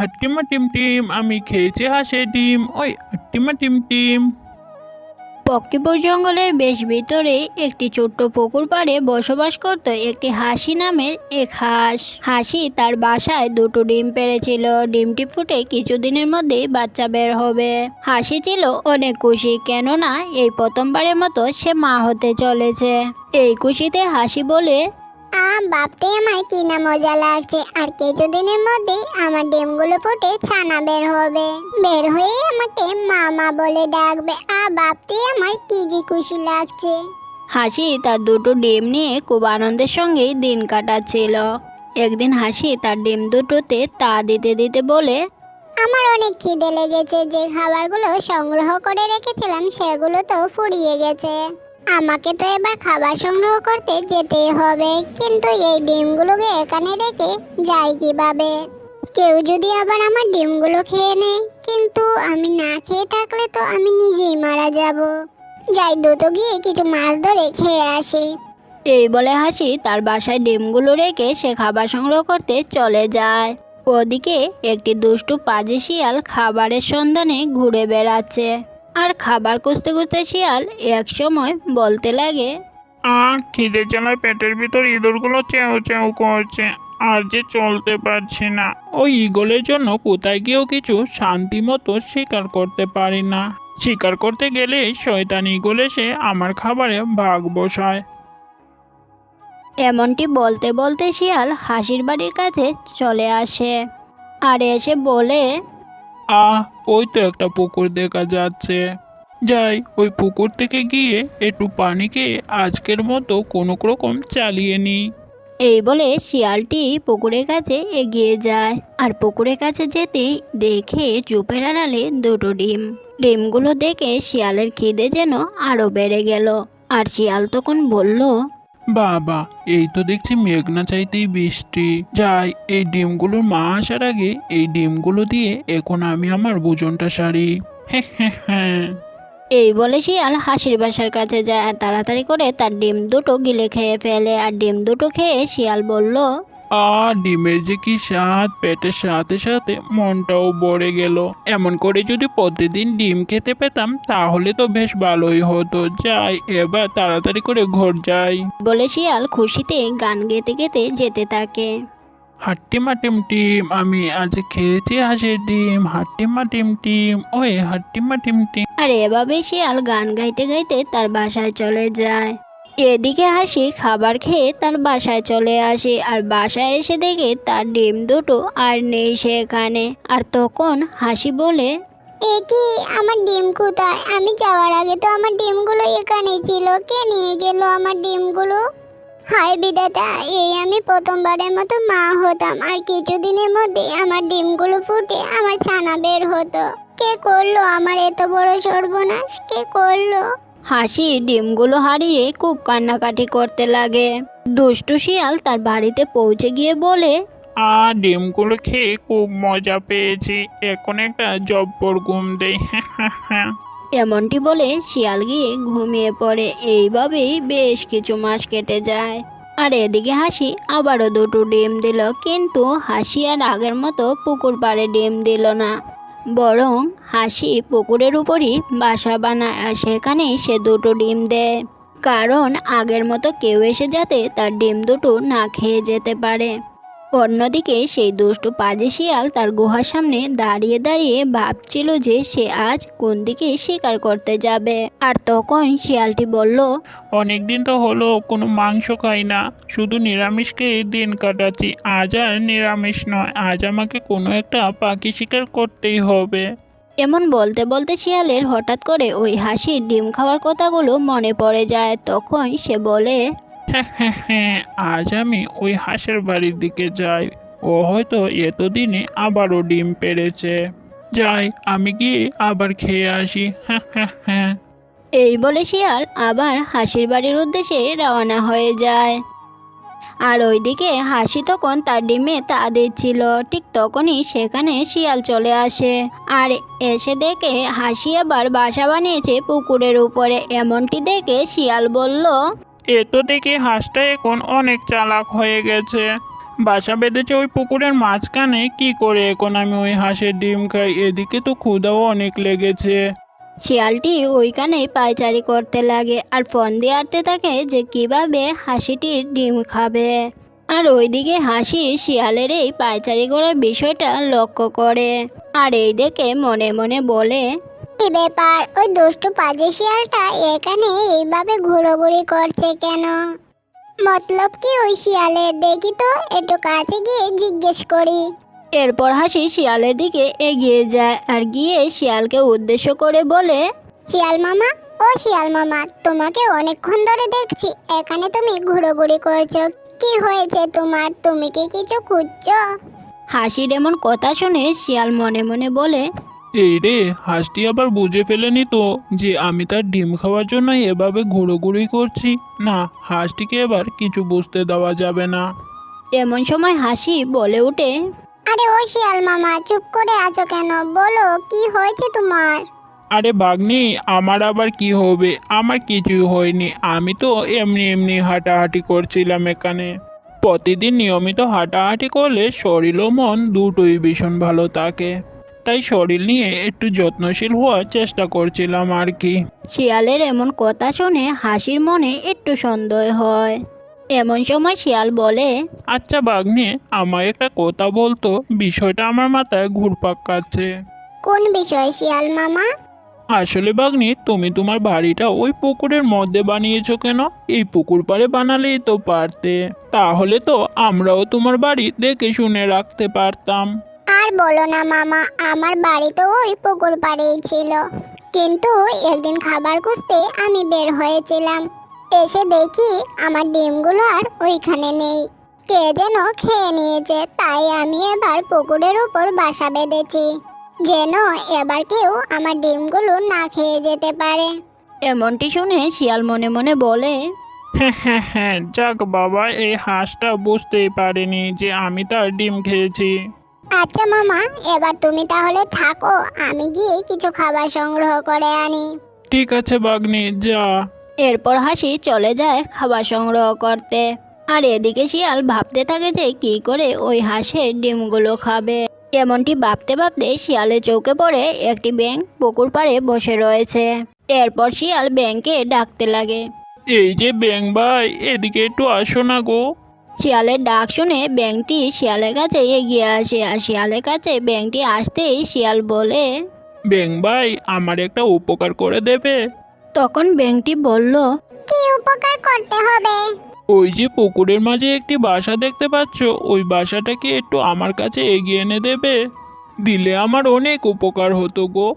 হাট্টিমা team team, আমি খেয়েছি হাঁসের ডিম। ওই হাট্টিমা টিম টিম। জঙ্গলের বেশ ভিতরে একটি ছোট্ট পুকুর পাড়ে বসবাস করত একটি হাসি নামের এক হাঁস। হাসি তার বাসায় দুটো ডিম পেড়েছিল। ডিমটি ফুটে কিছুদিনের মধ্যেই বাচ্চা বের হবে। হাসি ছিল অনেক খুশি, কেননা এই প্রথমবারের মতো সে মা হতে চলেছে। এই খুশিতে হাসি বলে আ ভাবতে আমার কি না মজা লাগছে। আর কিছুদিনের মধ্যে আমার ডিমগুলো ফুটে ছানা বের হবে। বের হয়ে আমাকে মামা বলে ডাকবে। আ ভাবতে আমার কি যে খুশি লাগছে। হাসি তার দুটো ডিম নিয়ে খুব আনন্দের সঙ্গেই দিন কাটাচ্ছিল। একদিন হাসি তার ডিম দুটোতে তা দিতে দিতে বলে আমার অনেক খিদে লেগেছে। যে খাবারগুলো সংগ্রহ করে রেখেছিলাম সেগুলো তো ফুরিয়ে গেছে। আমাকে তো এবার খাবার সংগ্রহ করতে যেতেই হবে। কিন্তু এই ডিমগুলোকে এখানে রেখে যাই কীভাবে? কেউ যদি আবার আমার ডিমগুলো খেয়ে নেয়, কিন্তু আমি না খেয়ে থাকলে তো আমি নিজেই মারা যাব। যাই দ্রুত গিয়ে কিছু মাছ ধরে খেয়ে আসি। এই বলে হাসি তার বাসায় ডিমগুলো রেখে সে খাবার সংগ্রহ করতে চলে যায়। ওদিকে একটি দুষ্টু পাজি শিয়াল খাবারের সন্ধানে ঘুরে বেড়াচ্ছে। আর খাবার খুঁজতে খুঁজতে শিয়াল এক সময় বলতে লাগে আর খিদে জ্বালায় পেটের ভিতর ইঁদুরগুলো চেউ চেউ করছে আর যে চলতে পারছি না। ওই ইগলের জন্য কোথায় গিয়েও কিছু শান্তি মতো শিকার করতে পারি না। শিকার করতে গেলে শয়তান ইগল এসে আমার খাবারে ভাগ বসায়। এমনটি বলতে বলতে শিয়াল হাসির বাড়ির কাছে চলে আসে আর এসে বলে আহ ওই তো একটা পুকুর দেখা যাচ্ছে। যাই, ওই পুকুর থেকে গিয়ে একটু পানি খেয়ে আজকের মতো কোনো রকম চালিয়ে নিই। এই বলে শিয়ালটি পুকুরের কাছে এগিয়ে যায়। আর পুকুরের কাছে যেতেই দেখে চুপের আড়ালে দুটো ডিম। ডিমগুলো দেখে শিয়ালের খিদে যেন আরও বেড়ে গেল। আর শিয়াল তখন বলল বাবা, এই তো দেখছি মেঘনা চাইতেই বৃষ্টি। যাই, এই ডিমগুলোর মা আসার আগে এই ডিমগুলো দিয়ে এখন আমি আমার ভোজনটা সারি। হ্যাঁ হ্যাঁ হ্যাঁ এই বলে শিয়াল হাসির বাসার কাছে যায় আর তাড়াতাড়ি করে তার ডিম দুটো গিলে খেয়ে ফেলে। আর ডিম দুটো খেয়ে শিয়াল বলল আর ডিমের যে কি স্বাদ পেটের সাথে সাথে মনটাও ভরে গেল। এমন করে যদি প্রতিদিন ডিম খেতে পেতাম তাহলে তো বেশ ভালোই হতো। যাই এবার তাড়াতাড়ি করে ঘর যাই। বলে শিয়াল খুশিতে গান গেতে গেতে যেতে থাকে। হাট্টিমা টিম টিম আমি আজ খেয়েছি হাঁসের ডিম। হাট্টিমা টিম টিম ওই হাট্টিমা টিম টিম। আর এভাবে শিয়াল গান গাইতে গাইতে তার বাসায় চলে যায়। এদিকে হাসি খাবার খেয়ে তার বাসায় চলে আসে আর বাসায় এসে দেখে তার ডিম দুটো আর নেই সেখানে। আর তখন হাসি বলে, এ কি, আমার ডিম কোথায়? আমি যাওয়ার আগে তো আমার ডিমগুলো এখানেই ছিল। কে নিয়ে গেল আমার ডিমগুলো? হায় বিধাতা, এই আমি প্রথমবারের মতো মা হতাম। আর কিছুদিনের মধ্যে আমার ডিমগুলো ফুটে আমার ছানা বের হতো। কে করল আমার এত বড় সর্বনাশ? কে করল? হাসি ডিমগুলো হারিয়ে খুব কান্নাকাটি করতে লাগে। দুষ্টু শিয়াল তার বাড়িতে পৌঁছে গিয়ে বলে আর ডিমগুলো খেয়ে খুব মজা পেয়েছি। এখন একটা জব্বর ঘুম দেই। এমনটি বলে শিয়াল গিয়ে ঘুমিয়ে পড়ে। এইভাবেই বেশ কিছু মাস কেটে যায়। আর এদিকে হাসি আবারও দুটো ডিম দিল কিন্তু হাসি আর আগের মতো পুকুর পাড়ে ডিম দিল না। বরং হাসি পুকুরের উপরই বাসা বানায় আর সেখানেই সে দুটো ডিম দেয়। কারণ আগের মতো কেউ এসে যাতে তার ডিম দুটো না খেয়ে যেতে পারে। অন্যদিকে সেই দুষ্টু পাজে শিয়াল তার গুহার সামনে দাঁড়িয়ে দাঁড়িয়ে ভাবছিল যে সে আজ কোন দিকে শিকার করতে যাবে। আর তখন শিয়ালটি বলল অনেকদিন তো হলো কোনো মাংস খাই না। শুধু নিরামিষকে দিন কাটাচ্ছি। আজ আর নিরামিষ নয় আজ আমাকে কোনো একটা পাখি শিকার করতেই হবে। এমন বলতে বলতে শিয়ালের হঠাৎ করে ওই হাসির ডিম খাওয়ার কথাগুলো মনে পড়ে যায়। তখন সে বলে হ্যাঁ হ্যাঁ হ্যাঁ আজ আমি ওই হাঁসের বাড়ির দিকে যাই। ও হয়তো এতদিনে আবারও ডিম পেড়েছে। যাই, আমি গিয়ে আবার খেয়ে আসি। হ্যাঁ হ্যাঁ হ্যাঁ এই বলে শিয়াল আবার হাসির বাড়ির উদ্দেশ্যে রওনা হয়ে যায়। আর ওইদিকে হাসি তখন তার ডিমে তা দিচ্ছিল। ঠিক তখনই সেখানে শিয়াল চলে আসে। আর এসে দেখে হাসি আবার বাসা বানিয়েছে পুকুরের উপরে। এমনটি দেখে শিয়াল বলল এ তো দেখি হাঁসটা এখন অনেক চালাক হয়ে গেছে। বাসা বেঁধেছে ওই পুকুরের মাঝখানে, কি করে এখন আমি ওই হাঁসের ডিম খাই? এদিকে তো ক্ষুধাও অনেক লেগেছে। শিয়ালটি ওইখানেই পায়চারি করতে লাগে আর ফোন দিয়ে আটতে থাকে যে কীভাবে হাসিটির ডিম খাবে। আর ওইদিকে হাসি শিয়ালের এই পায়চারি করার বিষয়টা লক্ষ্য করে। আর এই দেখে মনে মনে বলে কি ব্যাপার। ওই দুষ্টু পাজি শিয়ালটা এখানে এইভাবে ঘোরাঘুরি করছে কেন? মতলব কি ওই শিয়ালের? দেখি তো একটু কাছে গিয়ে জিজ্ঞেস করি। এরপর হাসি শিয়ালের দিকে এগিয়ে যায় আর গিয়ে শিয়ালকে উদ্দেশ্য করে বলে শিয়াল মামা ও শিয়াল মামা তোমাকে অনেকক্ষণ ধরে দেখছি। এখানে তুমি ঘোরাঘুরি করছ। কি হয়েছে তোমার? তুমি কি কিছু খুঁজছো? হাসির এমন কথা শুনে শিয়াল মনে মনে বলে এই রে হাঁসটি আবার বুঝে ফেলেনি তো যে আমি তার ডিম খাওয়ার জন্য এভাবে ঘুরোঘুরি করছি। না হাঁসটিকে এবার কিছু বুঝতে দেওয়া যাবে না। এমন সময় হাসি বলে ওঠে আরে ও শিয়াল মামা চুপ করে আছো কেন? বলো কি হয়েছে তোমার? আরে বাগনি আমার আবার কি হবে? আমার কিছুই হয়নি। আমি তো এমনি এমনি হাঁটাহাঁটি করছিলাম এখানে। প্রতিদিন নিয়মিত হাঁটাহাঁটি করলে শরীর ও মন দুটোই ভীষণ ভালো থাকে। তাই শরীর নিয়ে একটু যত্নশীল হওয়ার চেষ্টা করছিলাম আর কি। শিয়ালের এমন কথা শুনে হাসির মনে একটু সন্দেহ হয়। এমন সময় শিয়াল বলে আচ্ছা বাগনি আমায় একটা কথা বলতো। বিষয়টা আমার মাথায় ঘুরপাক কাচ্ছে কোন বিষয় শিয়াল মামা? আসলে বাগনি তুমি তোমার বাড়িটা ওই পুকুরের মধ্যে বানিয়েছো কেন? এই পুকুর পাড়ে বানালেই তো পারতে। তাহলে তো আমরাও তোমার বাড়ি দেখে শুনে রাখতে পারতাম। আর বলো না মামা আমার বাড়ি তো ওই পুকুর পাড়েই ছিল। কিন্তু একদিন খাবার খুঁজতে আমি বের হয়েছিলাম। এসে দেখি আমার ডিমগুলো আর ওইখানে নেই। কে যেন খেয়ে নিয়েছে তাই আমি এবার পুকুরের উপর বাসা বেঁধেছি। যেন এবার কেউ আমার ডিমগুলো না খেয়ে যেতে পারে। এমনটি শুনে শিয়াল মনে মনে বলে হ্যাঁ হ্যাঁ হ্যাঁ যাক বাবা এই হাঁসটা বুঝতেই পারেনি যে আমি তার ডিম খেয়েছি। আচ্ছা মামা এবার তুমি তাহলে থাকো আমি গিয়ে কিছু খাবার সংগ্রহ করে আনি। ঠিক আছে বাগনি যা। এরপর হাসি চলে যায় খাবার সংগ্রহ করতে। আর এদিকে শিয়াল ভাবতে থাকে যে কি করে ওই হাঁসের ডিমগুলো খাবে। এমনটি ভাবতে ভাবতে শিয়ালের চৌকে পড়ে একটি ব্যাঙ পুকুর পাড়ে বসে রয়েছে। এরপর শিয়াল ব্যাংকে ডাকতে লাগে। এই যে ব্যাং ভাই এদিকে একটু আসো না গো। শিয়ালের ডাক শুনে ব্যাংকটি শিয়ালের কাছে এগিয়ে আসে আর শিয়ালের কাছে ব্যাংকটি আসতেই শিয়াল বলে ব্যাং ভাই আমার একটা উপকার করে দেবে। তখন ব্যাংকটি বলল কি উপকার করতে হবে? ওই যে পুকুরের মাঝে একটি বাসা দেখতে পাচ্ছ ওই বাসাটাকে একটু আমার কাছে এগিয়ে এনে দেবে। দিলে আমার অনেক উপকার হতো গো।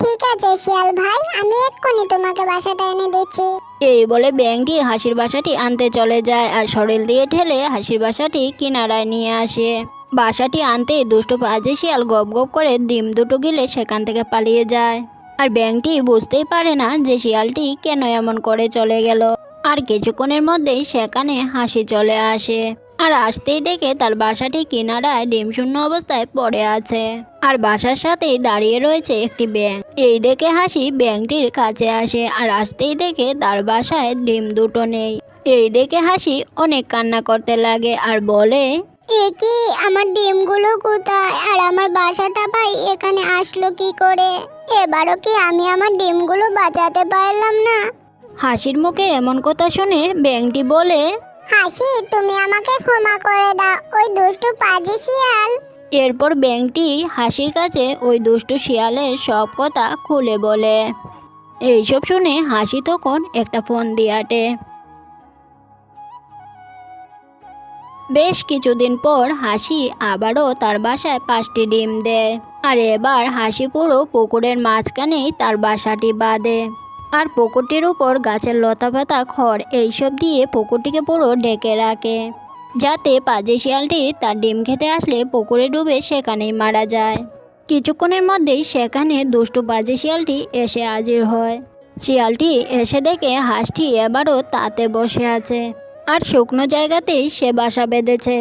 ঠিক আছে শিয়াল ভাই আমি এক্ষুনি তোমাকে বাসাটা এনে দিচ্ছি। এই বলে ব্যাঙটি হাসির বাসাটি আনতে চলে যায় আর সরেল দিয়ে ঠেলে হাসির বাসাটি কিনারায় নিয়ে আসে। বাসাটি আনতে দুষ্ট পাজে শিয়াল গপ গপ করে ডিম দুটো গিলে সেখান থেকে পালিয়ে যায়। আর ব্যাংকটি বুঝতেই পারে না যে শিয়ালটি কেন এমন করে চলে গেল। আর কিছুক্ষণের মধ্যেই সেখানে হাসি চলে আসে। আর আসতেই দেখে তার বাসাটি কিনারায় ডিম শূন্য অবস্থায় পড়ে আছে। আর বাসার সাথেই দাঁড়িয়ে রয়েছে একটি ব্যাঙ। এই দেখে হাসি ব্যাঙটির কাছে আসে আর আসতেই দেখে তার বাসায় ডিম দুটো নেই। এই দেখে হাসি অনেক কান্না করতে লাগে আর বলে এ কি আমার ডিমগুলো কোথায়? আর আমার বাসাটা ভাই এখানে আসলো কি করে? এবারও কি আমি আমার ডিমগুলো বাঁচাতে পারলাম না? হাসির মুখে এমন কথা শুনে ব্যাঙটি বলে হাসি, তুমি আমাকে ক্ষমা করে দাও, ওই দুষ্টু পাজি শিয়াল। এরপর ব্যাঙটি হাসির কাছে ওই দুষ্টু শিয়ালের সব কথা খুলে বলে। এইসব শুনে হাসি তখন একটা ফোন দিয়ে আটে। বেশ কিছুদিন পর হাসি আবারও তার বাসায় পাঁচটি ডিম দেয়। আর এবার হাসি পুরো পুকুরের মাঝখানেই তার বাসাটি বাঁধে। আর পুকুরটির উপর গাছের লতা পাতা, খড় এইসব দিয়ে পুকুরটিকে পুরো ডেকে রাখে, যাতে পাজে শিয়ালটি তার ডিম খেতে আসলে পুকুরে ডুবে সেখানেই মারা যায়। কিছুক্ষণের মধ্যেই সেখানে দুষ্টু পাজে শিয়ালটি এসে হাজির হয়। শিয়ালটি এসে দেখে হাঁসটি এবারও তাতে বসে আছে আর শুকনো জায়গাতেই সে বাসা বেঁধেছে।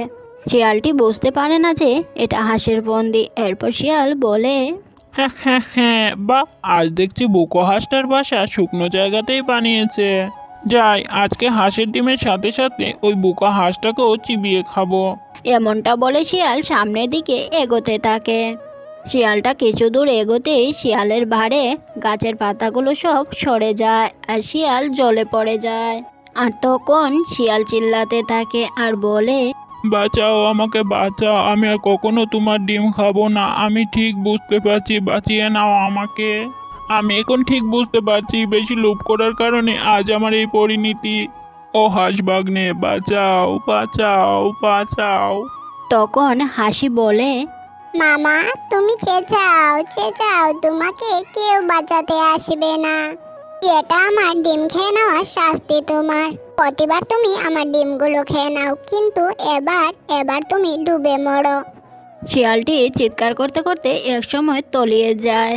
শিয়ালটি বুঝতে পারে না যে এটা হাঁসের বন্দি। এরপর শিয়াল বলে হ্যাঁ হ্যাঁ হ্যাঁ বা আজ দেখছি বুকো হাঁসটার বাসা শুকনো জায়গাতেই বানিয়েছে। যাই, আজকে হাঁসের ডিমের সাথে সাথে ওই বুকা হাঁসটাকেও চিবিয়ে খাব। এমনটা বলে শিয়াল সামনের দিকে এগোতে থাকে। শিয়ালটা কিছু দূর এগোতেই শিয়ালের ভারে গাছের পাতাগুলো সব সরে যায় আর শিয়াল জলে পড়ে যায়। আর তখন শিয়াল চিল্লাতে থাকে আর বলে বাঁচাও আমাকে বাঁচাও। আমি আর কখনো তোমার ডিম খাব না। আমি ঠিক বুঝতে পারছি বাঁচিয়ে নাও আমাকে। আমি এখন ঠিক বুঝতে পারছি বেশি লোভ করার কারণে আজ আমার এই পরিণতি। ও হাঁসবাগ্নে বাঁচাও বাঁচাও বাঁচাও। তখন হাসি বলে মামা তুমি চেঁচাও চেঁচাও। তোমাকে কেউ বাঁচাতে আসবে না। এটা আমার ডিম খেয়ে নেওয়ার শাস্তি তোমার। প্রতিবার তুমি আমার ডিমগুলো খেয়ে নাও, কিন্তু এবার এবার তুমি ডুবে মরো। শিয়ালটি চিৎকার করতে করতে একসময় তলিয়ে যায়।